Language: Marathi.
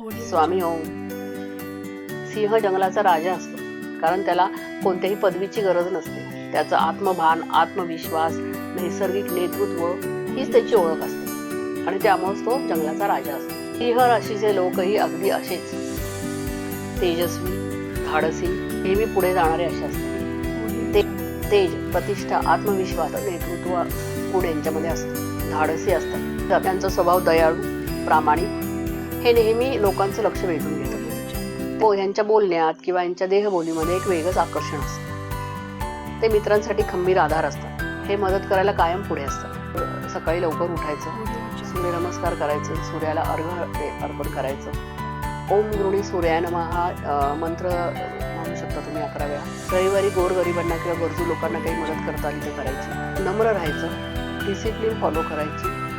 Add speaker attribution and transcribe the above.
Speaker 1: स्वामी ओम. सिंह जंगलाचा राजा असतो. कारण त्याला कोणत्याही पदवीची गरज नसते. त्याचं आत्मभान आत्मविश्वास नैसर्गिक नेतृत्व हीच त्याची ओळख असते. आणि त्यामुळेच तो जंगलाचा राजा असतो. सिंह राशीचे लोकही अगदी असेच. तेजस्वी धाडसी नेहमी पुढे जाणारे असे असतात. ते तेज प्रतिष्ठा आत्मविश्वास नेतृत्व गुण यांच्यामध्ये असतं. धाडसी असतात. त्यांचा स्वभाव दयाळू प्रामाणिक हे नेहमी लोकांचं लक्ष वेधून घेतं हो यांच्या बोलण्यात किंवा यांच्या देहबोलीमध्ये एक वेगळंच आकर्षण असतं. ते मित्रांसाठी खंबीर आधार असतात. हे मदत करायला कायम पुढे असतात. सकाळी लवकर उठायचं सूर्यनमस्कार करायचे सूर्याला अर्घ अर्पण करायचं. ओम गृणी सूर्यानमा हा मंत्र म्हणू शकता तुम्ही अकरा वेळा. रविवारी गोरगरिबांना किंवा गरजू लोकांना काही मदत करता आली करायची. नम्र राहायचं. डिसिप्लिन फॉलो करायची.